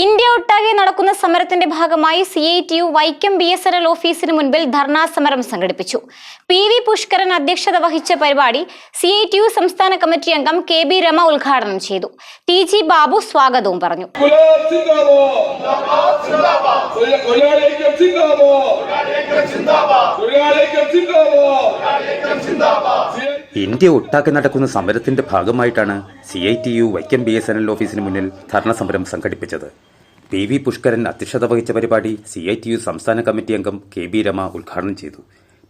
India ഒട്ടാകെ നടക്കുന്ന സമരത്തിന്റെ ഭാഗമായി C I T U Vaikom B S N L ഓഫീസിന് മുൻപിൽ ധർണാ സമരം സംഘടിപ്പിച്ചു. പി വി പുഷ്കരൻ അധ്യക്ഷത വഹിച്ച പരിപാടി സി ഐ ടി യു സംസ്ഥാന കമ്മിറ്റി അംഗം കെ ബി രമ ഉദ്ഘാടനം ചെയ്തു. ടി ജി ബാബു സ്വാഗതവും പറഞ്ഞു. ഇന്ത്യ ഒട്ടാകെ നടക്കുന്ന സമരത്തിന്റെ ഭാഗമായിട്ടാണ് C I T U Vaikom B S N L ഓഫീസിന് മുന്നിൽ ധർണ സമരം സംഘടിപ്പിച്ചത്. പി വി പുഷ്കരൻ അധ്യക്ഷത വഹിച്ച പരിപാടി സി ഐ ടി യു സംസ്ഥാന കമ്മിറ്റി അംഗം കെ ബി രമ ഉദ്ഘാടനം ചെയ്തു.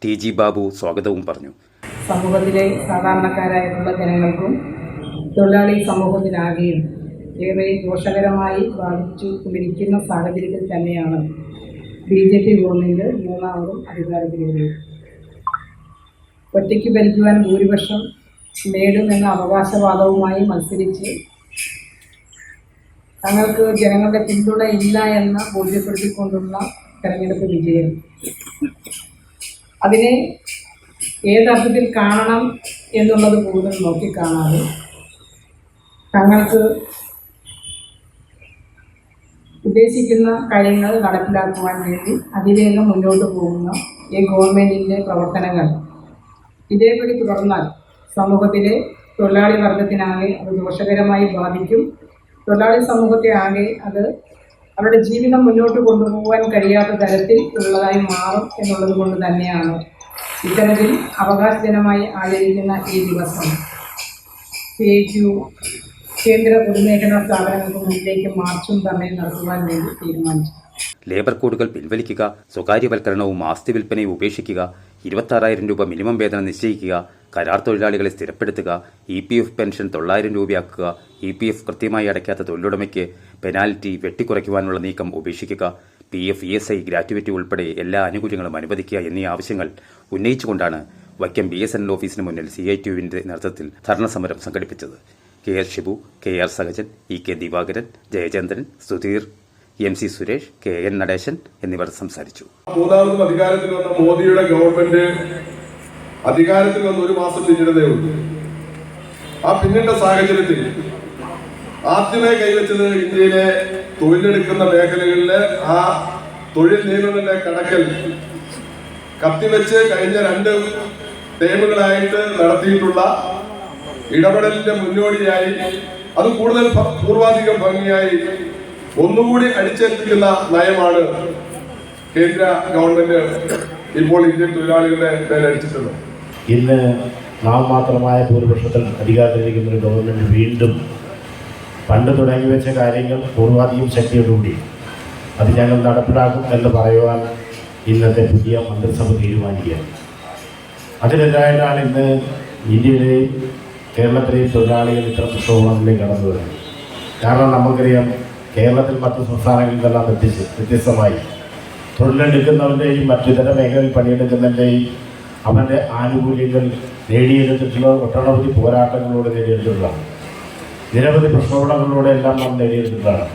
ടി ജി ബാബു സ്വാഗതവും പറഞ്ഞു. സമൂഹത്തിലെ സാധാരണക്കാരായിട്ടുള്ള ജനങ്ങൾക്കും തൊഴിലാളി സമൂഹത്തിനാകെയും ഏറെ ദോഷകരമായി ബാധിച്ചു കൊണ്ടിരിക്കുന്ന സാഹചര്യത്തിൽ തന്നെയാണ് ബി ജെ പി ഗവൺമെന്റ് മൂന്നാമതും അധികാരത്തിലേറിയത് ഒറ്റയ്ക്ക് ഭരിക്കുവാൻ ഭൂരിപക്ഷം നേടുമെന്ന അവകാശവാദവുമായി മത്സരിച്ച് തങ്ങൾക്ക് ജനങ്ങളുടെ പിന്തുണ ഇല്ല എന്ന് ബോധ്യപ്പെടുത്തിക്കൊണ്ടുള്ള തെരഞ്ഞെടുപ്പ് വിജയം. അതിനെ ഏതർത്ഥത്തിൽ കാണണം എന്നുള്ളത് പോലും നോക്കിക്കാണാതെ തങ്ങൾക്ക് ഉദ്ദേശിക്കുന്ന കാര്യങ്ങൾ നടപ്പിലാക്കുവാൻ വേണ്ടി അതിവേഗം മുന്നോട്ട് പോകുന്ന ഈ ഗവൺമെന്റിന്റെ പ്രവർത്തനങ്ങൾ. ഇതേപടി തുടർന്നാൽ സമൂഹത്തിലെ തൊഴിലാളി വർഗത്തിനാകെ അത് ദോഷകരമായി ബാധിക്കും. തൊഴിലാളി സമൂഹത്തെ ആകെ അത് അവരുടെ ജീവിതം മുന്നോട്ട് കൊണ്ടുപോകാൻ കഴിയാത്ത തരത്തിൽ ഉള്ളതായി മാറും എന്നുള്ളത് കൊണ്ട് തന്നെയാണ് ഇത്തരത്തിൽ അവകാശജനമായി ആചരിക്കുന്ന ഈ ദിവസം. സി കേന്ദ്ര പൊതുമേഖലാ സ്ഥാപനങ്ങൾക്ക് മുന്നിലേക്ക് മാർച്ചും തന്നെ നടത്തുവാൻ വേണ്ടി തീരുമാനിച്ചു. ലേബർ കോഡുകൾ പിൻവലിക്കുക സ്വകാര്യവൽക്കരണവും ആസ്തി വിൽപ്പനയും ഉപേക്ഷിക്കുക ഇരുപത്താറായിരം രൂപ മിനിമം വേതനം നിശ്ചയിക്കുക കരാർ തൊഴിലാളികളെ സ്ഥിരപ്പെടുത്തുക ഇ പി എഫ് പെൻഷൻ തൊള്ളായിരം രൂപയാക്കുക ഇ പി എഫ് കൃത്യമായി അടയ്ക്കാത്ത തൊഴിലുടമയ്ക്ക് പെനാൽറ്റി വെട്ടിക്കുറയ്ക്കുവാനുള്ള നീക്കം ഉപേക്ഷിക്കുക P F E S I gratuity ഉൾപ്പെടെ എല്ലാ ആനുകൂല്യങ്ങളും അനുവദിക്കുക എന്നീ ആവശ്യങ്ങൾ ഉന്നയിച്ചുകൊണ്ടാണ് Vaikom B S N L ഓഫീസിന് മുന്നിൽ സി ഐ ടി യുവിന്റെ നേതൃത്വത്തിൽ ധർണ സമരം സംഘടിപ്പിച്ചത്. K R Shibu K R Sahajan E K Divakaran Jayachandran Sudheer M C Suresh K N Natesan എന്നിവർ സംസാരിച്ചു. മൂന്നാമതും അധികാരത്തിൽ വന്ന മോദിയുടെ ഗവൺമെന്റ് അധികാരത്തിൽ വന്ന് ഒരു മാസം പിന്നിടതേ ഉള്ളൂ. ആ പിന്നിട്ട സാഹചര്യത്തിൽ ആദ്യമേ കൈവച്ചത് ഇന്ത്യയിലെ തൊഴിലെടുക്കുന്ന മേഖലകളിലെ ആ തൊഴിൽ നിയമങ്ങളുടെ കടക്കൽ കത്തിവെച്ച് കഴിഞ്ഞ രണ്ട് ടേമുകളായിട്ട് നടത്തിയിട്ടുള്ള ഇടപെടലിന്റെ മുന്നോടിയായി അത് കൂടുതൽ പൂർവാധികം ഭംഗിയായി ഒന്നുകൂടി അടിച്ചേൽപ്പിക്കുന്ന നയമാണ് കേന്ദ്ര ഗവൺമെന്റ് ഇപ്പോൾ ഇന്ത്യൻ തൊഴിലാളികളുടെ മേലടിച്ചിട്ടുള്ളത്. ഇന്ന് നാം മാത്രമായ ഭൂരിപക്ഷത്തിൽ അധികാരത്തിലിരിക്കുന്ന ഒരു ഗവൺമെന്റ് വീണ്ടും പണ്ട് തുടങ്ങി വെച്ച കാര്യങ്ങൾ പൂർവാധികം ശക്തിയോടുകൂടി അത് ഞങ്ങൾ നടപ്പിലാക്കും എന്ന് പറയുവാൻ ഇന്നത്തെ പുതിയ മന്ത്രിസഭ തീരുമാനിക്കുക അതിനെതിരായിട്ടാണ് ഇന്ന് ഇന്ത്യയിലെയും കേരളത്തിലെയും തൊഴിലാളികൾ ഇത്ര പ്രക്ഷോഭങ്ങളിലേക്ക് കടന്നു വരുന്നത്. കാരണം നമുക്കറിയാം കേരളത്തിൽ മറ്റ് സംസ്ഥാനങ്ങളിൽ വ്യത്യസ്ത വ്യത്യസ്തമായി തൊഴിലെടുക്കുന്നവന്റെയും മറ്റിതര മേഖലയിൽ പണിയെടുക്കുന്നതിന്റെയും അവന്റെ ആനുകൂല്യങ്ങൾ നേടിയെടുത്തിട്ടുള്ള ഒട്ടനവധി പോരാട്ടങ്ങളിലൂടെ നേടിയെടുത്തിട്ടുള്ളതാണ്. നിരവധി പ്രക്ഷോഭങ്ങളിലൂടെ എല്ലാം നാം നേടിയെടുത്തിട്ടുള്ളതാണ്.